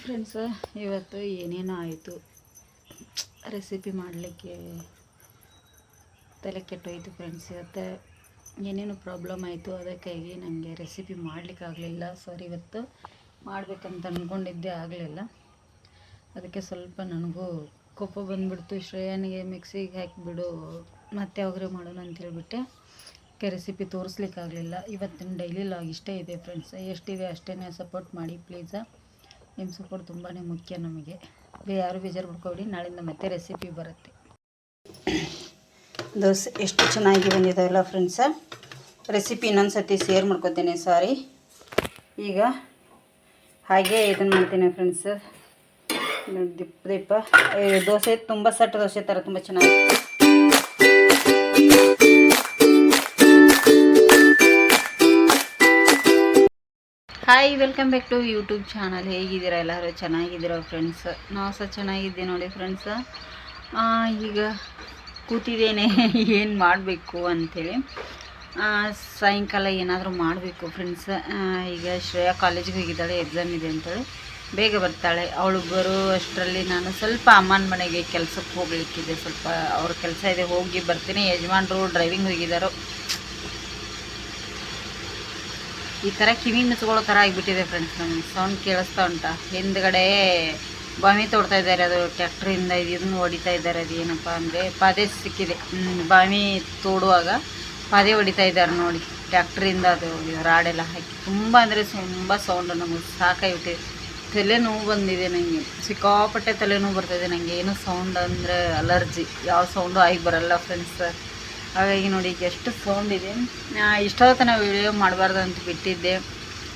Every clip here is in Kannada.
ಫ್ರೆಂಡ್ಸ ಇವತ್ತು ಏನೇನೋ ಆಯಿತು ರೆಸಿಪಿ ಮಾಡಲಿಕ್ಕೆ ತಲೆ ಕೆಟ್ಟೋಯಿತು ಫ್ರೆಂಡ್ಸ್ ಇವತ್ತು ಏನೇನು ಪ್ರಾಬ್ಲಮ್ ಆಯಿತು ಅದಕ್ಕಾಗಿ ನನಗೆ ರೆಸಿಪಿ ಮಾಡಲಿಕ್ಕಾಗಲಿಲ್ಲ. ಸಾರಿ ಇವತ್ತು ಮಾಡಬೇಕಂತ ಅಂದ್ಕೊಂಡಿದ್ದೆ ಆಗಲಿಲ್ಲ. ಅದಕ್ಕೆ ಸ್ವಲ್ಪ ನನಗೂ ಕೋಪ ಬಂದುಬಿಡ್ತು. ಶ್ರೇಯನಿಗೆ ಮಿಕ್ಸಿಗೆ ಹಾಕಿಬಿಡು, ಮತ್ತೆ ಯಾವಾಗ್ರೆ ಮಾಡೋಣ ಅಂತ ಹೇಳಿಬಿಟ್ಟೆ. ಅದಕ್ಕೆ ರೆಸಿಪಿ ತೋರಿಸ್ಲಿಕ್ಕಾಗಲಿಲ್ಲ. ಇವತ್ತಿನ ಡೈಲಿ ಲಾಗ್ ಇಷ್ಟೇ ಇದೆ ಫ್ರೆಂಡ್ಸ್ ಎಷ್ಟಿದೆ ಅಷ್ಟೇ ಸಪೋರ್ಟ್ ಮಾಡಿ ಪ್ಲೀಸ ನಿಮ್ಮ ಸಪೋರ್ಟ್ ತುಂಬಾ ಮುಖ್ಯ ನಮಗೆ. ಯಾರು ಬೇಜಾರು ಬಿಡ್ಕೊಬೇಡಿ ನಾಳಿಂದ ಮತ್ತೆ ರೆಸಿಪಿ ಬರುತ್ತೆ. ದೋಸೆ ಎಷ್ಟು ಚೆನ್ನಾಗಿ ಬಂದಿದ್ದಾವಲ್ಲ ಫ್ರೆಂಡ್ಸ ರೆಸಿಪಿ ಇನ್ನೊಂದು ಸತಿ ಶೇರ್ ಮಾಡ್ಕೊತೀನಿ ಸಾರಿ ಈಗ ಹಾಗೆ ಇದನ್ನು ಮಾಡ್ತೀನಿ ಫ್ರೆಂಡ್ಸ್ ದೀಪ ದೀಪ ದೋಸೆ, ತುಂಬ ಸೆಟ್ ದೋಸೆ ಥರ ತುಂಬ ಚೆನ್ನಾಗಿ hi welcome back to YouTube channel ಹೇಗಿದ್ದೀರಾ ಎಲ್ಲರೂ? ಚೆನ್ನಾಗಿದ್ದೀರಾ ಫ್ರೆಂಡ್ಸ್ ನಾವು ಸಹ ಚೆನ್ನಾಗಿದ್ದೆ ನೋಡಿ ಫ್ರೆಂಡ್ಸ್ ಈಗ ಕೂತಿದ್ದೇನೆ. ಏನು ಮಾಡಬೇಕು ಅಂಥೇಳಿ ಸಾಯಂಕಾಲ ಏನಾದರೂ ಮಾಡಬೇಕು ಫ್ರೆಂಡ್ಸ್ ಈಗ ಶ್ರೇಯಾ ಕಾಲೇಜಿಗೆ ಹೋಗಿದ್ದಾಳೆ ಎಕ್ಸಾಮ್ ಇದೆ ಅಂತೇಳಿ. ಬೇಗ ಬರ್ತಾಳೆ. ಅವಳು ಬರೋ ಅಷ್ಟರಲ್ಲಿ ನಾನು ಸ್ವಲ್ಪ ಅಮ್ಮನ ಮನೆಗೆ ಕೆಲಸಕ್ಕೆ ಹೋಗ್ಲಿಕ್ಕಿದೆ. ಸ್ವಲ್ಪ ಅವ್ರ ಕೆಲಸ ಇದೆ, ಹೋಗಿ ಬರ್ತೀನಿ. ಯಜಮಾನರು ಡ್ರೈವಿಂಗ್ ಹೋಗಿದ್ದಾರೋ ಈ ಥರ ಕಿವಿ ಮುಚ್ಕೊಳ್ಳೋ ಥರ ಆಗಿಬಿಟ್ಟಿದೆ ಫ್ರೆಂಡ್ಸ್ ನಮ್ಮ ಸೌಂಡ್ ಕೇಳಿಸ್ತಾ ಉಂಟ. ಹಿಂದ್ಗಡೆ ಬಾವಿ ತೋಡ್ತಾ ಇದ್ದಾರೆ ಅದು ಟ್ಯಾಕ್ಟ್ರಿಂದ ಇದನ್ನು ಹೊಡಿತಾ ಇದ್ದಾರೆ ಅದು ಏನಪ್ಪ ಅಂದರೆ ಪಾದೆ ಸಿಕ್ಕಿದೆ. ಬಾವಿ ತೋಡುವಾಗ ಪಾದೆ ಹೊಡಿತಾ ಇದ್ದಾರೆ ನೋಡಿ. ಟ್ಯಾಕ್ಟ್ರಿಂದ ಅದು ರಾಡೆಲ್ಲ ಹಾಕಿ. ತುಂಬ ಅಂದರೆ ತುಂಬ ಸೌಂಡು ನಮಗೆ ಸಾಕಾಗಿಬಿಟ್ಟಿದೆ. ತಲೆನೋವು ಬಂದಿದೆ ನನಗೆ ಸಿಕ್ಕಾಪಟ್ಟೆ ತಲೆನೋವು ಬರ್ತಾಯಿದೆ ನನಗೆ ಏನು ಸೌಂಡ್ ಅಂದರೆ ಅಲರ್ಜಿ ಯಾವ ಸೌಂಡು ಆಗಿ ಬರಲ್ಲ ಫ್ರೆಂಡ್ಸ್ ಹಾಗಾಗಿ ನೋಡಿ ಎಷ್ಟು ಸೌಂಡ್ ಇದೆ. ಇಷ್ಟೊತ್ತು ನಾವು ವಿಡಿಯೋ ಮಾಡಬಾರ್ದು ಅಂತ ಬಿಟ್ಟಿದ್ದೆ.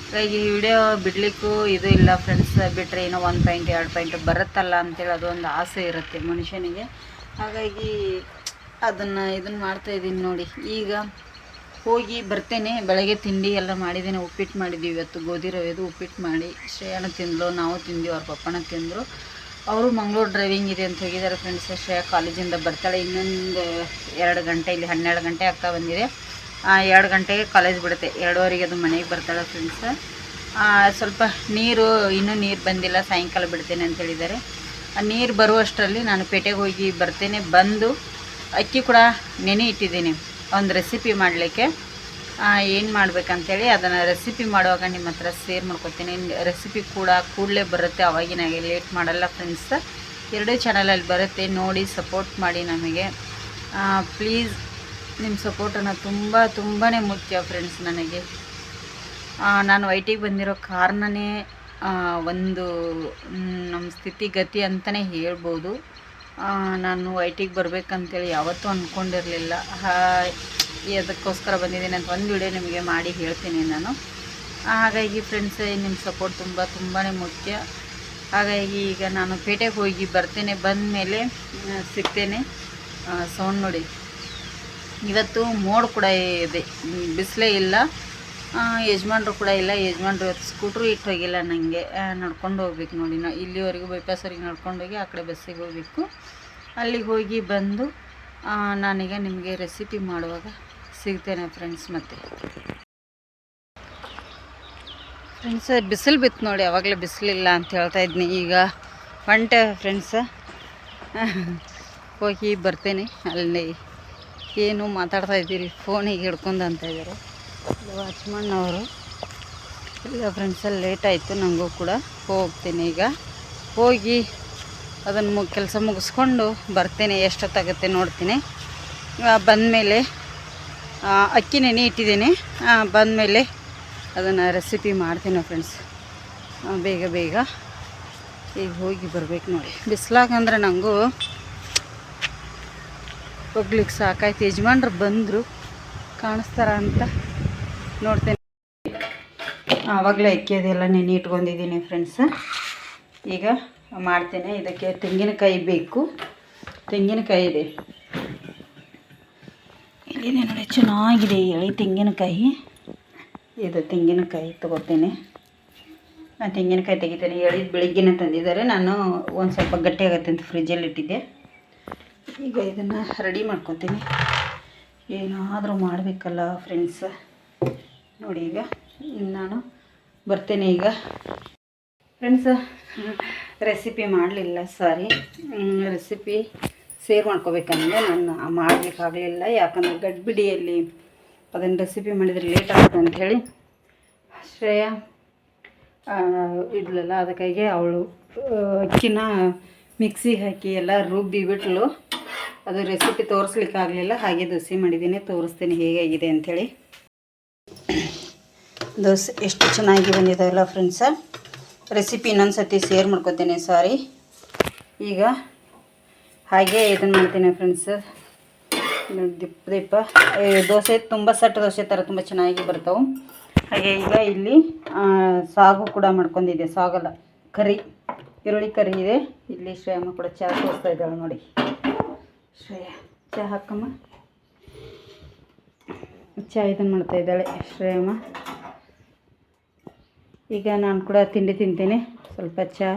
ಹಾಗಾಗಿ ವಿಡಿಯೋ ಬಿಡಲಿಕ್ಕೂ ಇದು ಇಲ್ಲ ಫ್ರೆಂಡ್ಸ್ ಬಿಟ್ಟರೆ ಏನೋ ಒಂದು ಪಾಯಿಂಟ್ ಎರಡು ಪಾಯಿಂಟ್ ಬರುತ್ತಲ್ಲ ಅಂತೇಳಿ ಅದೊಂದು ಆಸೆ ಇರುತ್ತೆ ಮನುಷ್ಯನಿಗೆ. ಹಾಗಾಗಿ ಅದನ್ನು ಇದನ್ನು ಮಾಡ್ತಾಯಿದ್ದೀನಿ ನೋಡಿ. ಈಗ ಹೋಗಿ ಬರ್ತೇನೆ, ಬೆಳಗ್ಗೆ ತಿಂಡಿ ಎಲ್ಲ ಮಾಡಿದ್ದೀನಿ, ಉಪ್ಪಿಟ್ಟು ಮಾಡಿದ್ದೀವಿ ಇವತ್ತು. ಗೋಧಿ ರವೆದು ಉಪ್ಪಿಟ್ಟು ಮಾಡಿ ಶ್ರೇಯನ ತಿಂದಳು ನಾವು ತಿಂದೀವಿ, ಅವ್ರ ಪಪ್ಪನ ತಿಂದರು. ಅವರು ಮಂಗಳೂರು ಡ್ರೈವಿಂಗ್ ಇದೆ ಅಂತ ಹೋಗಿದ್ದಾರೆ ಫ್ರೆಂಡ್ಸ್ ಶ್ರೇಯ ಕಾಲೇಜಿಂದ ಬರ್ತಾಳೆ, ಇನ್ನೊಂದು ಎರಡು ಗಂಟೆ, ಇಲ್ಲಿ ಹನ್ನೆರಡು ಗಂಟೆ ಆಗ್ತಾ ಬಂದಿದೆ. ಎರಡು ಗಂಟೆಗೆ ಕಾಲೇಜ್ ಬಿಡುತ್ತೆ. ಎರಡೂವರೆಗೆ ಅದು ಮನೆಗೆ ಬರ್ತಾಳೆ ಫ್ರೆಂಡ್ಸ್ ಸ್ವಲ್ಪ ನೀರು, ಇನ್ನೂ ನೀರು ಬಂದಿಲ್ಲ, ಸಾಯಂಕಾಲ ಬಿಡ್ತೇನೆ ಅಂತ ಹೇಳಿದ್ದಾರೆ. ನೀರು ಬರುವಷ್ಟರಲ್ಲಿ ನಾನು ಪೇಟೆಗೆ ಹೋಗಿ ಬರ್ತೇನೆ. ಬಂದು ಅಕ್ಕಿ ಕೂಡ ನೆನೆ ಇಟ್ಟಿದ್ದೀನಿ. ಒಂದು ರೆಸಿಪಿ ಮಾಡಲಿಕ್ಕೆ. ಏನು ಮಾಡಬೇಕಂತೇಳಿ ಅದನ್ನು ರೆಸಿಪಿ ಮಾಡುವಾಗ ನಿಮ್ಮ ಹತ್ರ ಶೇರ್ ಮಾಡ್ಕೊತೀನಿ. ರೆಸಿಪಿ ಕೂಡ ಕೂಡಲೇ ಬರುತ್ತೆ ಅವಾಗಿನಾಗೆ ಲೇಟ್ ಮಾಡಲ್ಲ ಫ್ರೆಂಡ್ಸ್ ಎರಡೂ ಚಾನಲಲ್ಲಿ ಬರುತ್ತೆ, ನೋಡಿ ಸಪೋರ್ಟ್ ಮಾಡಿ ನಮಗೆ. ಪ್ಲೀಸ್ ನಿಮ್ಮ ಸಪೋರ್ಟನ್ನು ತುಂಬ ತುಂಬಾ ಮುಖ್ಯ ಫ್ರೆಂಡ್ಸ್ ನನಗೆ. ನಾನು ನಾನು ವೈಟಿಗೆ ಬಂದಿರೋ ಕಾರಣನೇ ಒಂದು ನಮ್ಮ ಸ್ಥಿತಿಗತಿ ಅಂತಲೇ ಹೇಳ್ಬೋದು. ನಾನು ನಾನು ವೈಟಿಗೆ ಬರಬೇಕಂತೇಳಿ ಯಾವತ್ತೂ ಅಂದ್ಕೊಂಡಿರಲಿಲ್ಲ ಅದಕ್ಕೋಸ್ಕರ ಬಂದಿದ್ದೀನಿ ಅಂತ ಒಂದು ವಿಡಿಯೋ ನಿಮಗೆ ಮಾಡಿ ಹೇಳ್ತೀನಿ ನಾನು. ಹಾಗಾಗಿ ಫ್ರೆಂಡ್ಸ್ ನಿಮ್ಮ ಸಪೋರ್ಟ್ ತುಂಬ ತುಂಬಾ ಮುಖ್ಯ. ಹಾಗಾಗಿ ಈಗ ನಾನು ಪೇಟೆಗೆ ಹೋಗಿ ಬರ್ತೇನೆ ಬಂದ ಮೇಲೆ ಸಿಗ್ತೇನೆ. ಸೌಂಡ್ ನೋಡಿ. ಇವತ್ತು ಮೋಡ್ ಕೂಡ ಇದೆ. ಬಿಸಿಲೇ ಇಲ್ಲ. ಯಜಮಾನ್ರು ಕೂಡ ಇಲ್ಲ. ಯಜಮಾನ್ರು ಇವತ್ತು ಸ್ಕೂಟ್ರು ಇಟ್ಟು ಹೋಗಿಲ್ಲ ನನಗೆ ನಡ್ಕೊಂಡು ಹೋಗ್ಬೇಕು ನೋಡಿ. ನಾ, ಇಲ್ಲಿವರೆಗೂ ಬೈಪಾಸ್ವರೆಗೆ ನಡ್ಕೊಂಡು ಹೋಗಿ ಆ ಕಡೆ ಬಸ್ಸಿಗೆ ಹೋಗಬೇಕು. ಅಲ್ಲಿಗೆ ಹೋಗಿ ಬಂದು ನಾನೀಗ ನಿಮಗೆ ರೆಸಿಪಿ ಮಾಡುವಾಗ ಸಿಗ್ತೇನೆ ಫ್ರೆಂಡ್ಸ್ ಮತ್ತೆ. ಫ್ರೆಂಡ್ಸ್ ಬಿಸಿಲು ಬಿತ್ತು ನೋಡಿ ಯಾವಾಗಲೇ ಬಿಸಿಲಿಲ್ಲ ಅಂತ ಹೇಳ್ತಾ ಇದ್ನಿ. ಈಗ ಹೊಂಟೆ ಫ್ರೆಂಡ್ಸ ಹೋಗಿ ಬರ್ತೇನೆ. ಅಲ್ಲಿ ಏನು ಮಾತಾಡ್ತಾ ಇದ್ದೀರಿ? ಫೋನಿಗೆ ಹಿಡ್ಕೊಂಡು ಅಂತ ಇದ್ದಾರೆ. ವಾಚ್ಮನ್ನವರು ಈಗ ಫ್ರೆಂಡ್ಸಲ್ಲಿ ಲೇಟ್ ಆಯಿತು. ನನಗೂ ಕೂಡ ಹೋಗ್ತೀನಿ ಈಗ. ಹೋಗಿ ಅದನ್ನು ಕೆಲಸ ಮುಗಿಸ್ಕೊಂಡು ಬರ್ತೇನೆ. ಎಷ್ಟೊತ್ತಾಗುತ್ತೆ ನೋಡ್ತೀನಿ. ಬಂದಮೇಲೆ ಅಕ್ಕಿ ನೆನೆ ಇಟ್ಟಿದ್ದೀನಿ. ಬಂದಮೇಲೆ ಅದನ್ನು ರೆಸಿಪಿ ಮಾಡ್ತೀನಿ ಫ್ರೆಂಡ್ಸ್ ಬೇಗ ಬೇಗ. ಈಗ ಹೋಗಿ ಬರ್ಬೇಕು ನೋಡಿ. ಬಿಸ್ಲಾಗಂದ್ರೆ ನನಗೂ ಹೋಗ್ಲಿಕ್ಕೆ ಸಾಕಾಯ್ತು. ಯಜಮಾನ್ರು ಬಂದರು. ಕಾಣಿಸ್ತಾರ ಅಂತ ನೋಡ್ತೇನೆ. ಆವಾಗಲೇ ಅಕ್ಕಿ ಅದೆಲ್ಲ ನೆನೆ ಇಟ್ಕೊಂಡಿದ್ದೀನಿ ಫ್ರೆಂಡ್ಸ್ ಈಗ ಮಾಡ್ತೇನೆ. ಇದಕ್ಕೆ ತೆಂಗಿನಕಾಯಿ ಬೇಕು. ತೆಂಗಿನಕಾಯಿ ಇದೆ. ಇಲ್ಲಿದೆ ನೋಡಿ, ಚೆನ್ನಾಗಿದೆ ಎಳೆ ತೆಂಗಿನಕಾಯಿ. ಇದು ತೆಂಗಿನಕಾಯಿ ತೊಗೋತೇನೆ. ನಾನು ತೆಂಗಿನಕಾಯಿ ತೆಗಿತೇನೆ. ಎಳಿದು ಬೆಳಿಗ್ಗೆನೇ ತಂದಿದ್ದಾರೆ. ನಾನು ಒಂದು ಸ್ವಲ್ಪ ಗಟ್ಟಿ ಆಗುತ್ತೆ ಅಂತ ಫ್ರಿಜ್ಜಲ್ಲಿ ಇಟ್ಟಿದ್ದೆ. ಈಗ ಇದನ್ನು ರೆಡಿ ಮಾಡ್ಕೊತೀನಿ. ಏನಾದರೂ ಮಾಡಬೇಕಲ್ಲ ಫ್ರೆಂಡ್ಸ್ ನೋಡಿ ಈಗ ನಾನು ಬರ್ತೇನೆ ಈಗ. ಫ್ರೆಂಡ್ಸ್ ರೆಸಿಪಿ ಮಾಡಲಿಲ್ಲ ಸಾರಿ ರೆಸಿಪಿ ಸೇರ್ ಮಾಡ್ಕೋಬೇಕಂದ್ರೆ ನಾನು ಮಾಡಲಿಕ್ಕಾಗಲಿಲ್ಲ. ಯಾಕಂದರೆ ಗಡ್ಬಿಡಿಯಲ್ಲಿ ಅದನ್ನು ರೆಸಿಪಿ ಮಾಡಿದರೆ ಲೇಟ್ ಆಗುತ್ತೆ ಅಂತ ಹೇಳಿ ಶ್ರೇಯಾ ಇದ್ಲಲ್ಲ ಅದಕ್ಕಾಗಿ ಅವಳು ಅಕ್ಕಿನ ಮಿಕ್ಸಿ ಹಾಕಿ ಎಲ್ಲ ರುಬ್ಬಿ ಬಿಟ್ಲು. ಅದು ರೆಸಿಪಿ ತೋರಿಸ್ಲಿಕ್ಕಾಗಲಿಲ್ಲ. ಹಾಗೆ ದೋಸೆ ಮಾಡಿದ್ದೀನಿ. ತೋರಿಸ್ತೀನಿ ಹೇಗಾಗಿದೆ ಅಂಥೇಳಿ ದೋಸೆ ಎಷ್ಟು ಚೆನ್ನಾಗಿ ಬಂದಿದ್ದಾವಲ್ಲ ಫ್ರೆಂಡ್ಸ ರೆಸಿಪಿ ಇನ್ನೊಂದು ಸರ್ತಿ ಶೇರ್ ಮಾಡ್ಕೋತೀನಿ ಸಾರಿ ಈಗ ಹಾಗೆ ಇದನ್ನು ಮಾಡ್ತೀನಿ ಫ್ರೆಂಡ್ಸ್ ದಿಪ್ಪ ಈ ದೋಸೆ, ತುಂಬ ಸಟ್ಟು ದೋಸೆ ಥರ ತುಂಬ ಚೆನ್ನಾಗಿ ಬರ್ತಾವೆ. ಹಾಗೆ ಈಗ ಇಲ್ಲಿ ಸಾಗು ಕೂಡ ಮಾಡ್ಕೊಂಡಿದ್ದೆ ಸಾಗಲ್ಲ, ಕರಿ, ಈರುಳ್ಳಿ ಕರಿ ಇದೆ. ಇಲ್ಲಿ ಶ್ರೇಯಮ್ಮ ಕೂಡ ಚಹಾ ತೋರಿಸ್ತಾ ಇದ್ದಾಳೆ ನೋಡಿ. ಶ್ರೇಯ ಚಹಾ ಹಾಕಮ್ಮ. ಚಹಾ ಇದನ್ನು ಮಾಡ್ತಾ ಇದ್ದಾಳೆ ಶ್ರೇಯಮ್ಮ. ಈಗ ನಾನು ಕೂಡ ತಿಂಡಿ ತಿಂತೀನಿ. ಸ್ವಲ್ಪ ಚಹಾ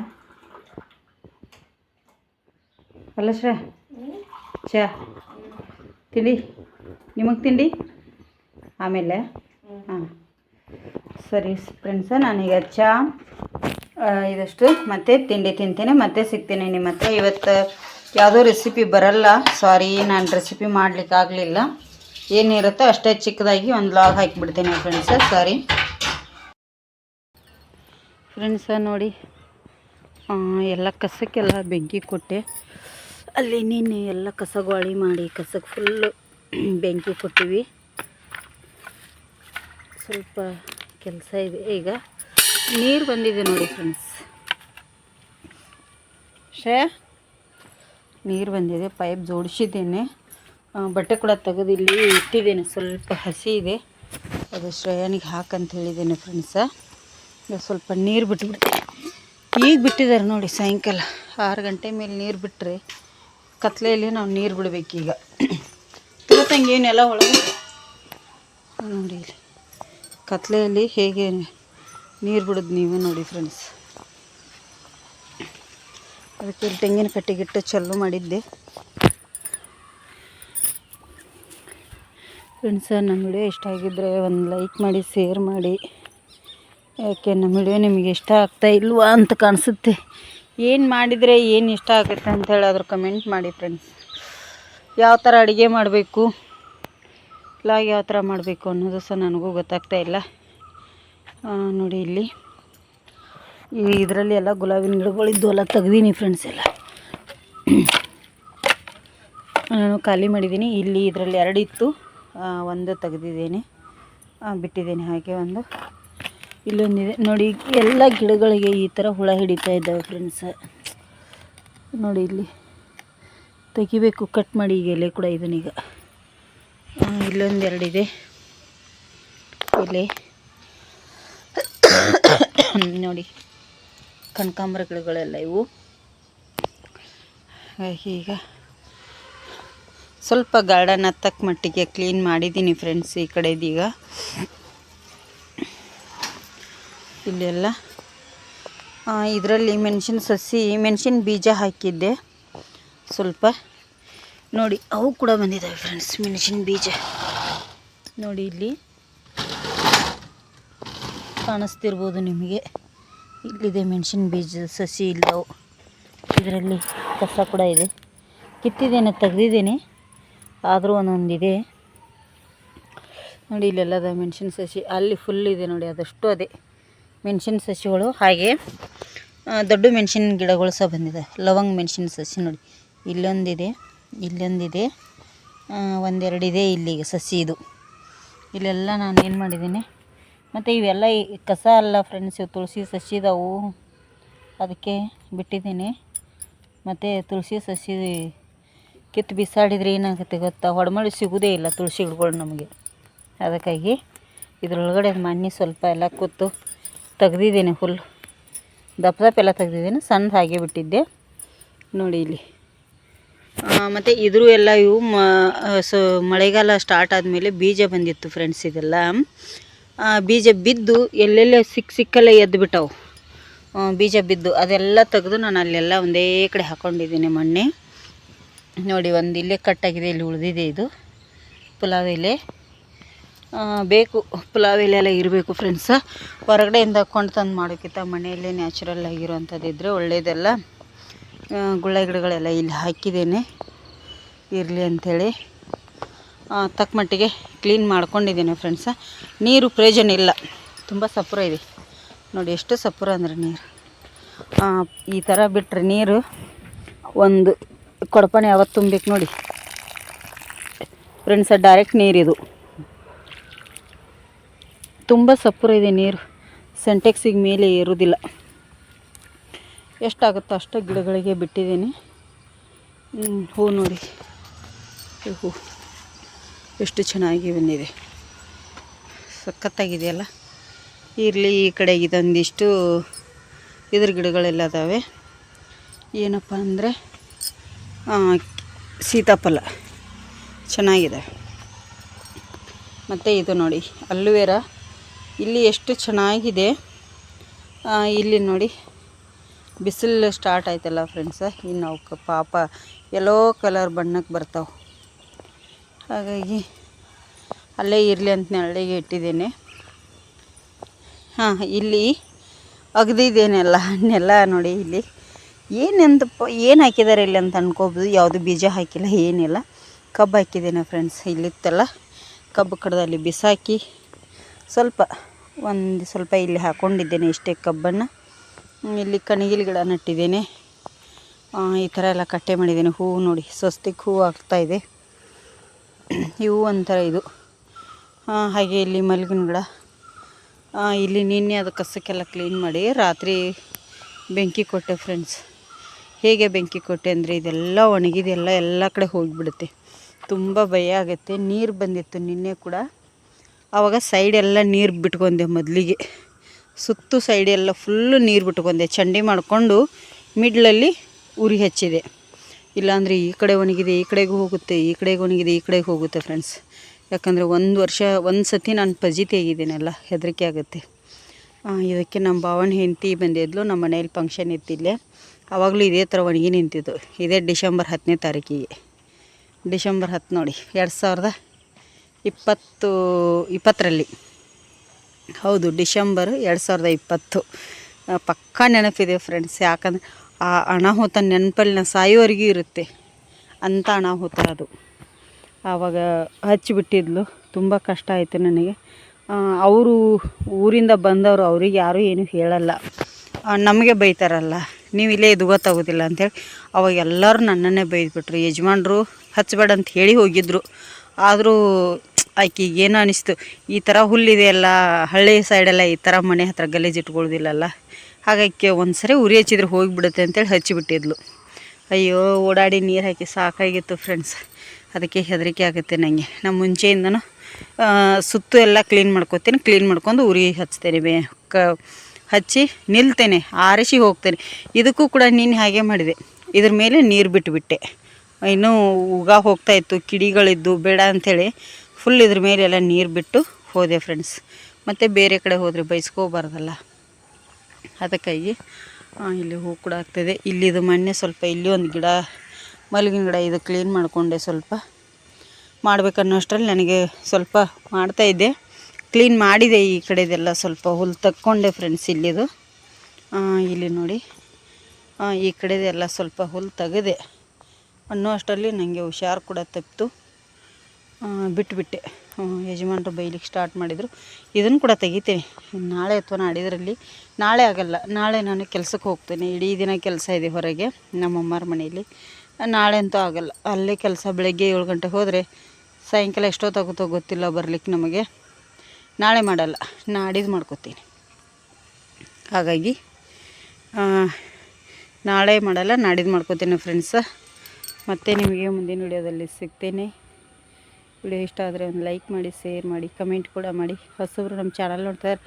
ಅಲ್ಲ ಚಾ ತಿಂಡಿ ನಿಮಗೆ ತಿಂಡಿ? ಆಮೇಲೆ? ಹಾಂ. ಸರಿ ಫ್ರೆಂಡ್ಸ ನಾನೀಗ ಚಹಾ ಇದಷ್ಟು. ಮತ್ತೆ ತಿಂಡಿ ತಿಂತೇನೆ, ಮತ್ತೆ ಸಿಗ್ತೀನಿ ನಿಮ್ಮ ಹತ್ರ. ಇವತ್ತು ಯಾವುದೋ ರೆಸಿಪಿ ಬರಲ್ಲ. ಸಾರಿ ನಾನು ರೆಸಿಪಿ ಮಾಡ್ಲಿಕ್ಕೆ ಆಗಲಿಲ್ಲ. ಏನಿರುತ್ತೋ ಅಷ್ಟೇ ಚಿಕ್ಕದಾಗಿ ಒಂದು ಲಾಗ್ ಹಾಕಿಬಿಡ್ತೀನಿ ಫ್ರೆಂಡ್ಸ ಸಾರಿ ಫ್ರೆಂಡ್ಸ ನೋಡಿ. ಎಲ್ಲ ಕಸಕ್ಕೆಲ್ಲ ಬೆಂಕಿ ಕೊಟ್ಟೆ. ಅಲ್ಲಿ ನಿನ್ನೆ ಎಲ್ಲ ಕಸ ಕಸಗಾಳಿ ಮಾಡಿ ಕಸಕ್ಕೆ ಫುಲ್ಲು ಬೆಂಕಿ ಕೊಟ್ಟಿವಿ. ಸ್ವಲ್ಪ ಕೆಲಸ ಇದೆ. ಈಗ ನೀರು ಬಂದಿದೆ ನೋಡಿ ಫ್ರೆಂಡ್ಸ್ ಶೇ ನೀರು ಬಂದಿದೆ ಪೈಪ್ ಜೋಡಿಸಿದ್ದೇನೆ. ಬಟ್ಟೆ ಕೂಡ ತೆಗೆದು ಇಲ್ಲಿ ಇಟ್ಟಿದ್ದೇನೆ. ಸ್ವಲ್ಪ ಹಸಿ ಇದೆ. ಅದು ಶ್ರೇಯನಿಗೆ ಹಾಕಂತ ಹೇಳಿದ್ದೇನೆ ಫ್ರೆಂಡ್ಸ ಈಗ ಸ್ವಲ್ಪ ನೀರು ಬಿಟ್ಬಿಡ್ತೀನಿ. ಈಗ ಬಿಟ್ಟಿದ್ದಾರೆ ನೋಡಿ ಸಾಯಂಕಾಲ. ಆರು ಗಂಟೆ ಮೇಲೆ ನೀರು ಬಿಟ್ಟರೆ ಕತ್ಲೆಯಲ್ಲಿ ನಾವು ನೀರು ಬಿಡಬೇಕೀಗ ಏನೆಲ್ಲ ಒಳಗೆ? ನೋಡಿ ಇಲ್ಲಿ. ಕತ್ಲೆಯಲ್ಲಿ ಹೇಗೆ ನೀರು ಬಿಡೋದು ನೀವು ನೋಡಿ ಫ್ರೆಂಡ್ಸ್ ಅದಕ್ಕೆ ಇಲ್ಲಿ ತೆಂಗಿನ ಕಟ್ಟಿಗಿಟ್ಟು ಚಲ್ಲು ಮಾಡಿದ್ದೆ. ಫ್ರೆಂಡ್ಸ ನಮ್ಮ ವಿಡಿಯೋ ಇಷ್ಟ ಆಗಿದ್ದರೆ ಒಂದು ಲೈಕ್ ಮಾಡಿ ಶೇರ್ ಮಾಡಿ. ಯಾಕೆ, ನಮ್ಮ ವಿಡಿಯೋ ನಿಮಗೆ ಇಷ್ಟ ಆಗ್ತಾ ಇಲ್ವಾ ಅಂತ ಕಾಣಿಸುತ್ತೆ. ಏನು ಮಾಡಿದರೆ ಏನು ಇಷ್ಟ ಆಗುತ್ತೆ ಅಂತ ಅದ್ರ ಕಮೆಂಟ್ ಮಾಡಿ ಫ್ರೆಂಡ್ಸ್ ಯಾವ ಥರ ಅಡುಗೆ ಮಾಡಬೇಕು? ಲಾಗ್ ಯಾವ ಥರ ಮಾಡಬೇಕು ಅನ್ನೋದು ಸಹ ನನಗೂ ಗೊತ್ತಾಗ್ತಾ ಇಲ್ಲ. ನೋಡಿ ಇಲ್ಲಿ. ಇದರಲ್ಲಿ ಎಲ್ಲ ಗುಲಾಬಿನ ಗಿಡಗಳಿದ್ದು ಎಲ್ಲ ತೆಗ್ದೀನಿ ಫ್ರೆಂಡ್ಸ್ ಎಲ್ಲ. ನಾನು ಖಾಲಿ ಮಾಡಿದ್ದೀನಿ ಇಲ್ಲಿ ಇದರಲ್ಲಿ ಎರಡು ಇತ್ತು. ಒಂದು ತೆಗೆದಿದ್ದೇನೆ. ಬಿಟ್ಟಿದ್ದೇನೆ ಹಾಗೆ ಒಂದು. ಇಲ್ಲೊಂದಿದೆ ನೋಡಿ, ಎಲ್ಲ ಗಿಡಗಳಿಗೆ ಈ ಥರ ಹುಳ ಹಿಡಿತಾ ಇದ್ದಾವೆ ಫ್ರೆಂಡ್ಸ ನೋಡಿ ಇಲ್ಲಿ. ತೆಗಿಬೇಕು ಕಟ್ ಮಾಡಿ ಈಗ ಎಲೆ ಕೂಡ ಇದನ್ನೀಗ ಇಲ್ಲೊಂದು ಎರಡಿದೆ ಎಲೆ. ನೋಡಿ ಕನಕಾಂಬರ ಗಿಡಗಳೆಲ್ಲ ಇವು. ಹಾಗಾಗಿ ಈಗ ಸ್ವಲ್ಪ ಗಾರ್ಡನ್ ಹತ್ತಕ್ಕೆ ಮಟ್ಟಿಗೆ ಕ್ಲೀನ್ ಮಾಡಿದ್ದೀನಿ ಫ್ರೆಂಡ್ಸ್ ಈ ಕಡೆದೀಗ. ಇಲ್ಲೆಲ್ಲ ಇದರಲ್ಲಿ ಮೆಣಸಿನ ಸಸಿ, ಮೆಣಸಿನ ಬೀಜ ಹಾಕಿದ್ದೆ. ಸ್ವಲ್ಪ. ನೋಡಿ, ಅವು ಕೂಡ ಬಂದಿದ್ದಾವೆ ಫ್ರೆಂಡ್ಸ್ ಮೆಣಸಿನ ಬೀಜ. ನೋಡಿ ಇಲ್ಲಿ. ಕಾಣಿಸ್ತಿರ್ಬೋದು ನಿಮಗೆ. ಇಲ್ಲಿದೆ ಮೆಣಸಿನ ಬೀಜ, ಸಸಿ ಇಲ್ಲವು. ಇದರಲ್ಲಿ ಕಸ ಕೂಡ ಇದೆ. ಕಿತ್ತಿದ್ದೇನೆ, ತೆಗೆದಿದ್ದೀನಿ. ಆದರೂ ಒಂದೊಂದಿದೆ. ನೋಡಿ ಇಲ್ಲೆಲ್ಲದ ಮೆಣಸಿನ ಸಸಿ. ಅಲ್ಲಿ ಫುಲ್ ಇದೆ ನೋಡಿ, ಅದಷ್ಟು ಅದೇ. ಮೆಣಸಿನ ಸಸಿಗಳು, ಹಾಗೆ ದೊಡ್ಡ ಮೆಣಸಿನ ಗಿಡಗಳು ಸಹ ಬಂದಿದೆ. ಲವಂಗ ಮೆಣಸಿನ ಸಸಿ ನೋಡಿ. ಇಲ್ಲೊಂದಿದೆ ಇಲ್ಲೊಂದಿದೆ ಒಂದೆರಡಿದೆ ಇಲ್ಲಿಗೆ ಸಸಿ ಇದು. ಇಲ್ಲೆಲ್ಲ ನಾನು ಏನು ಮಾಡಿದ್ದೀನಿ? ಮತ್ತು ಇವೆಲ್ಲ ಕಸ ಅಲ್ಲ ಫ್ರೆಂಡ್ಸ್ ಇವು ತುಳಸಿ ಸಸಿ ಇದಾವು. ಅದಕ್ಕೆ ಬಿಟ್ಟಿದ್ದೀನಿ. ಮತ್ತು ತುಳಸಿ ಸಸಿ ಕಿತ್ತು ಬಿಸಾಡಿದ್ರೆ ಏನಾಗುತ್ತೆ ಗೊತ್ತಾ? ಹೊಡಮಳಿ ಸಿಗೋದೇ ಇಲ್ಲ ತುಳಸಿ ಗಿಡಗಳು ನಮಗೆ. ಅದಕ್ಕಾಗಿ ಇದರೊಳಗಡೆ ಮಣ್ಣಿ ಸ್ವಲ್ಪ ಎಲ್ಲ ಕೂತು ತೆಗ್ದಿದ್ದೀನಿ ಫುಲ್ ದಪ್ಪ ದಪ್ಪ ಎಲ್ಲ ತೆಗ್ದಿದ್ದೀನಿ ಸಣ್ಣ ಹಾಗೆ ಬಿಟ್ಟಿದ್ದೆ. ನೋಡಿ ಇಲ್ಲಿ. ಮತ್ತು ಇದ್ರು ಎಲ್ಲ ಇವು ಮ ಸೊ, ಮಳೆಗಾಲ ಸ್ಟಾರ್ಟ್ ಆದಮೇಲೆ ಬೀಜ ಬಂದಿತ್ತು ಫ್ರೆಂಡ್ಸ್ ಇದೆಲ್ಲ. ಬೀಜ ಬಿದ್ದು ಎಲ್ಲೆಲ್ಲ ಸಿಕ್ಕ ಸಿಕ್ಕಲ್ಲೇ ಎದ್ದು ಬಿಟ್ಟವು. ಬೀಜ ಬಿದ್ದು ಅದೆಲ್ಲ ತೆಗೆದು ನಾನು ಅಲ್ಲೆಲ್ಲ ಒಂದೇ ಕಡೆ ಹಾಕ್ಕೊಂಡಿದ್ದೀನಿ ಮೊನ್ನೆ ನೋಡಿ ಒಂದು ಇಲ್ಲೇ ಕಟ್ಟಾಗಿದೆ ಇಲ್ಲಿ ಉಳಿದಿದೆ ಇದು. ಪುಲಾವ್ ಎಲೆ ಬೇಕು, ಪುಲಾವ್ ಇರಬೇಕು ಫ್ರೆಂಡ್ಸ ಹೊರಗಡೆಯಿಂದ ಕೊಂಡು ತಂದು ಮಾಡೋಕ್ಕಿಂತ ಮನೆಯಲ್ಲೇ ನ್ಯಾಚುರಲ್ ಆಗಿರೋವಂಥದ್ದು ಇದ್ದರೆ ಒಳ್ಳೆಯದೆಲ್ಲ ಗುಳ್ಳೆ ಗಿಡಗಳೆಲ್ಲ ಇಲ್ಲಿ ಹಾಕಿದ್ದೇನೆ. ಇರಲಿ ಅಂಥೇಳಿ. ತಕ್ಕ ಮಟ್ಟಿಗೆ ಕ್ಲೀನ್ ಮಾಡ್ಕೊಂಡಿದ್ದೀನಿ ಫ್ರೆಂಡ್ಸ ನೀರು ಪ್ರಯೋಜನ ಇಲ್ಲ. ತುಂಬ ಸಪುರ ಇದೆ. ನೋಡಿ ಎಷ್ಟು ಸಪುರ ಅಂದರೆ ನೀರು. ಈ ಥರ ಬಿಟ್ಟರೆ ನೀರು ಒಂದು ಕೊಡಪಣೆ ಯಾವತ್ತು ತುಂಬಬೇಕು ನೋಡಿ. ಫ್ರೆಂಡ್ಸ ಡೈರೆಕ್ಟ್ ನೀರಿದು. ತುಂಬ ಸಪ್ಪುರ ಇದೆ ನೀರು. ಸೆಂಟೆಕ್ಸಿಗೆ ಮೇಲೆ ಏರುವುದಿಲ್ಲ ಎಷ್ಟಾಗುತ್ತೋ ಅಷ್ಟು ಗಿಡಗಳಿಗೆ ಬಿಟ್ಟಿದ್ದೀನಿ. ಹೂ ನೋಡಿ. ಹೂ ಎಷ್ಟು ಚೆನ್ನಾಗಿ ಬಂದಿದೆ. ಸಖತ್ತಾಗಿದೆಯಲ್ಲ? ಇರಲಿ, ಈ ಕಡೆ ಇದೊಂದಿಷ್ಟು ಇದ್ರ ಗಿಡಗಳೆಲ್ಲ ಅದಾವೆ. ಏನಪ್ಪ ಅಂದರೆ ಸೀತಾಫಲ. ಚೆನ್ನಾಗಿದೆ. ಮತ್ತು ಇದು ನೋಡಿ ಅಲ್ಲುವೇರ ಇಲ್ಲಿ ಎಷ್ಟು ಚೆನ್ನಾಗಿದೆ. ಇಲ್ಲಿ ನೋಡಿ ಬಿಸಿಲು ಸ್ಟಾರ್ಟ್ ಆಯ್ತಲ್ಲ ಫ್ರೆಂಡ್ಸ. ಇನ್ನು ಅವಕ್ಕೆ ಪಾಪ ಎಲ್ಲೋ ಕಲರ್ ಬಣ್ಣಕ್ಕೆ ಬರ್ತಾವೆ. ಹಾಗಾಗಿ ಅಲ್ಲೇ ಇರಲಿ ಅಂತ ನಳ್ಳಿಗೆ ಇಟ್ಟಿದ್ದೇನೆ. ಹಾಂ, ಇಲ್ಲಿ ಅಗದಿದ್ದೇನೆಲ್ಲ ಹಣ್ಣೆಲ್ಲ ನೋಡಿ ಇಲ್ಲಿ. ಏನಂತಪ್ಪ, ಏನು ಹಾಕಿದ್ದಾರೆ ಇಲ್ಲಿ ಅಂತ ಅನ್ಕೋಬೋದು. ಯಾವುದು ಬೀಜ ಹಾಕಿಲ್ಲ, ಏನಿಲ್ಲ. ಕಬ್ಬು ಹಾಕಿದ್ದೇನೆ ಫ್ರೆಂಡ್ಸ್, ಇಲ್ಲಿತ್ತಲ್ಲ. ಕಬ್ಬು ಕಡ್ದಲ್ಲಿ ಬಿಸಾಕಿ ಸ್ವಲ್ಪ ಒಂದು ಸ್ವಲ್ಪ ಇಲ್ಲಿ ಹಾಕ್ಕೊಂಡಿದ್ದೇನೆ ಇಷ್ಟೇ ಕಬ್ಬನ್ನು. ಇಲ್ಲಿ ಕಣಗಿಲ್ ಗಿಡ ನೆಟ್ಟಿದ್ದೇನೆ ಈ ಥರ ಎಲ್ಲ ಕಟ್ಟೆ ಮಾಡಿದ್ದೇನೆ. ಹೂವು ನೋಡಿ, ಸ್ವಸ್ತಿಕ್ ಹೂವು ಆಗ್ತಾಯಿದೆ ಇವು ಒಂಥರ ಇದು. ಹಾಗೆ ಇಲ್ಲಿ ಮಲ್ಗಿನ ಗಿಡ. ಇಲ್ಲಿ ನಿನ್ನೆ ಅದು ಕಸಕ್ಕೆಲ್ಲ ಕ್ಲೀನ್ ಮಾಡಿ ರಾತ್ರಿ ಬೆಂಕಿ ಕೊಟ್ಟೆ ಫ್ರೆಂಡ್ಸ್ ಹೇಗೆ ಬೆಂಕಿ ಕೊಟ್ಟೆ ಅಂದರೆ ಇದೆಲ್ಲ ಒಣಗಿದೆಲ್ಲ ಎಲ್ಲ ಕಡೆ ಹೋಗಿಬಿಡುತ್ತೆ. ತುಂಬ ಭಯ ಆಗುತ್ತೆ. ನೀರು ಬಂದಿತ್ತು ನಿನ್ನೆ ಕೂಡ. ಆವಾಗ ಸೈಡೆಲ್ಲ ನೀರು ಬಿಟ್ಕೊಂಡೆ ಮೊದಲಿಗೆ. ಸುತ್ತು ಸೈಡೆಲ್ಲ ಫುಲ್ಲು ನೀರು ಬಿಟ್ಕೊಂಡೆ. ಚಂಡಿ ಮಾಡಿಕೊಂಡು ಮಿಡ್ಲಲ್ಲಿ ಉರಿ ಹಚ್ಚಿದೆ. ಇಲ್ಲಾಂದರೆ ಈ ಕಡೆ ಒಣಗಿದೆ, ಈ ಕಡೆಗೂ ಹೋಗುತ್ತೆ, ಈ ಕಡೆಗೆ ಒಣಗಿದೆ, ಈ ಕಡೆಗೆ ಹೋಗುತ್ತೆ ಫ್ರೆಂಡ್ಸ್ ಯಾಕಂದರೆ ಒಂದು ವರ್ಷ, ಒಂದು ಸತಿ ನಾನು ಪಜಿ ತೆಗಿದ್ದೀನಲ್ಲ ಹೆದರಿಕೆ ಆಗುತ್ತೆ. ಇದಕ್ಕೆ ನಮ್ಮ ಭಾವನ ಹೆಂಡತಿ ಬಂದಿದ್ಲು ನಮ್ಮ ಮನೇಲಿ ಫಂಕ್ಷನ್ ಇತ್ತಿಲ್ಲೇ. ಆವಾಗಲೂ ಇದೇ ಥರ ಒಣಗಿ ನಿಂತಿದ್ದು ಇದೇ ಡಿಸೆಂಬರ್ ಹತ್ತನೇ ತಾರೀಕಿಗೆ. ಡಿಸೆಂಬರ್ ಹತ್ತು ನೋಡಿ, ಎರಡು ಸಾವಿರದ ಇಪ್ಪತ್ತು, ಇಪ್ಪತ್ತರಲ್ಲಿ. ಹೌದು, ಡಿಸೆಂಬರ್ ಎರಡು ಸಾವಿರದ ಇಪ್ಪತ್ತು. ಪಕ್ಕಾ ನೆನಪಿದೆ ಫ್ರೆಂಡ್ಸ್ ಯಾಕಂದ್ರೆ ಆ ಅನಾಹುತ ನೆನಪಲ್ಲಿ ಸಾಯುವರೆಗೂ ಇರುತ್ತೆ. ಅಂಥ ಅನಾಹುತ ಅದು. ಆವಾಗ ಹಚ್ಚಿಬಿಟ್ಟಿದ್ಲು ತುಂಬ ಕಷ್ಟ ಆಯಿತು ನನಗೆ. ಅವರು ಊರಿಂದ ಬಂದವರು ಅವ್ರಿಗೆ ಯಾರೂ ಏನೂ ಹೇಳಲ್ಲ. ನಮಗೆ ಬೈತಾರಲ್ಲ, ನೀವು ಇಲ್ಲೇ ಇದು ಗೊತ್ತಾಗೋದಿಲ್ಲ ಅಂಥೇಳಿ ಅವಾಗ ಎಲ್ಲರೂ ನನ್ನನ್ನೇ ಬೈದ್ಬಿಟ್ರು. ಯಜಮಾನ್ರು ಹಚ್ಚಬೇಡ ಅಂತ ಹೇಳಿ ಹೋಗಿದ್ರು. ಆದರೂ ಆಕಿಗೆ ಏನೋ ಅನಿಸ್ತು? ಈ ಥರ ಹುಲ್ಲಿದೆಯಲ್ಲ ಹಳ್ಳಿ ಸೈಡೆಲ್ಲ ಈ ಥರ ಮನೆ ಹತ್ರ ಗಲೀಜು ಇಟ್ಕೊಳ್ಳೋದಿಲ್ಲಲ್ಲ ಹಾಗಾಗಿ ಒಂದು ಸರಿ ಉರಿ ಹಚ್ಚಿದ್ರೆ ಹೋಗಿಬಿಡುತ್ತೆ ಅಂತೇಳಿ ಹಚ್ಚಿಬಿಟ್ಟಿದ್ಲು ಅಯ್ಯೋ, ಓಡಾಡಿ ನೀರು ಹಾಕಿ ಸಾಕಾಗಿತ್ತು ಫ್ರೆಂಡ್ಸ್ ಅದಕ್ಕೆ ಹೆದರಿಕೆ ಆಗುತ್ತೆ ನನಗೆ ನಾನು ಮುಂಚೆಯಿಂದನೂ ಸುತ್ತು ಎಲ್ಲ ಕ್ಲೀನ್ ಮಾಡ್ಕೊತೀನಿ ಕ್ಲೀನ್ ಮಾಡ್ಕೊಂಡು ಉರಿ ಹಚ್ತೇನೆ ಬೇ. ಕ, ಹಚ್ಚಿ ನಿಲ್ತೇನೆ, ಆರಿಸಿ ಹೋಗ್ತೇನೆ. ಇದಕ್ಕೂ ಕೂಡ ನೀನು ಹಾಗೆ ಮಾಡಿದೆ. ಇದ್ರ ಮೇಲೆ ನೀರು ಬಿಟ್ಟುಬಿಟ್ಟೆ ಇನ್ನೂ ಉಗ ಹೋಗ್ತಾ ಇತ್ತು, ಕಿಡಿಗಳಿದ್ದು, ಬೇಡ ಅಂಥೇಳಿ ಫುಲ್ ಇದ್ರ ಮೇಲೆ ಎಲ್ಲ ನೀರು ಬಿಟ್ಟು ಹೋದೆ ಫ್ರೆಂಡ್ಸ್ ಮತ್ತು ಬೇರೆ ಕಡೆ ಹೋದರೆ ಬೈಸ್ಕೋಬಾರ್ದಲ್ಲ. ಅದಕ್ಕಾಗಿ ಇಲ್ಲಿ ಹೂ ಕೂಡ ಆಗ್ತದೆ. ಇಲ್ಲಿದು ಮೊನ್ನೆ ಸ್ವಲ್ಪ ಇಲ್ಲಿ ಒಂದು ಗಿಡ, ಮಲಗಿನ ಗಿಡ ಇದು ಕ್ಲೀನ್ ಮಾಡಿಕೊಂಡೆ ಸ್ವಲ್ಪ. ಮಾಡಬೇಕನ್ನೋಷ್ಟರಲ್ಲಿ ನನಗೆ ಸ್ವಲ್ಪ ಮಾಡ್ತಾಯಿದ್ದೆ ಕ್ಲೀನ್ ಮಾಡಿದೆ ಈ ಕಡೆದೆಲ್ಲ ಸ್ವಲ್ಪ ಹುಲ್ಲು ತಕ್ಕೊಂಡೆ ಫ್ರೆಂಡ್ಸ್ ಇಲ್ಲಿದು. ಇಲ್ಲಿ ನೋಡಿ. ಈ ಕಡೆದೆಲ್ಲ ಸ್ವಲ್ಪ ಹುಲ್ಲು ತೆಗೆದೆ. ಅನ್ನೋ ಅಷ್ಟರಲ್ಲಿ ನನಗೆ ಹುಷಾರು ಕೂಡ ತಪ್ಪಿತು ಆ, ಯಜಮಾನ್ರು ಬೈಲಿಕ್ಕೆ ಸ್ಟಾರ್ಟ್ ಮಾಡಿದರು. ಇದನ್ನು ಕೂಡ ತೆಗಿತೀನಿ. ನಾಳೆ ಅಥವಾ ನಾಡಿದ್ರಲ್ಲಿ ನಾಳೆ ಆಗಲ್ಲ ನಾಳೆ ನಾನು ಕೆಲಸಕ್ಕೆ ಹೋಗ್ತೇನೆ. ಇಡೀ ದಿನ ಕೆಲಸ ಇದೆ ಹೊರಗೆ ನಮ್ಮಮ್ಮರ ಮನೆಯಲ್ಲಿ. ನಾಳೆ ಅಂತೂ ಆಗಲ್ಲ. ಅಲ್ಲೇ ಕೆಲಸ ಬೆಳಗ್ಗೆ ಏಳು ಗಂಟೆಗೆ ಹೋದರೆ ಸಾಯಂಕಾಲ ಎಷ್ಟೊತ್ತಾಗುತ್ತೋ ಗೊತ್ತಿಲ್ಲ ಬರಲಿಕ್ಕೆ ನಮಗೆ. ನಾಳೆ ಮಾಡಲ್ಲ ನಾಡಿದ್ದು ಮಾಡ್ಕೋತೀನಿ. ಹಾಗಾಗಿ ನಾಳೆ ಮಾಡಲ್ಲ ನಾಡಿದ್ದು ಮಾಡ್ಕೋತೀನಿ ಫ್ರೆಂಡ್ಸ ಮತ್ತೆ ನಿಮಗೆ ಮುಂದಿನ ವಿಡಿಯೋದಲ್ಲಿ ಸಿಗ್ತೇನೆ. ವಿಡಿಯೋ ಇಷ್ಟ ಆದರೆ ಒಂದು ಲೈಕ್ ಮಾಡಿ, ಶೇರ್ ಮಾಡಿ, ಕಮೆಂಟ್ ಕೂಡ ಮಾಡಿ. ಹೊಸಬ್ರು ನಮ್ಮ ಚಾನಲ್ ನೋಡ್ತಾರೆ,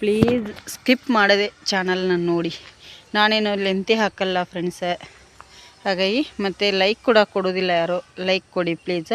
ಪ್ಲೀಸ್ ಸ್ಕಿಪ್ ಮಾಡದೆ ಚಾನಲ್ನ ನೋಡಿ. ನಾನೇನು ಲೆಂತಿ ಹಾಕಲ್ಲ ಫ್ರೆಂಡ್ಸ ಹಾಗಾಗಿ ಮತ್ತು ಲೈಕ್ ಕೂಡ ಕೊಡೋದಿಲ್ಲ ಯಾರು. ಲೈಕ್ ಕೊಡಿ ಪ್ಲೀಸ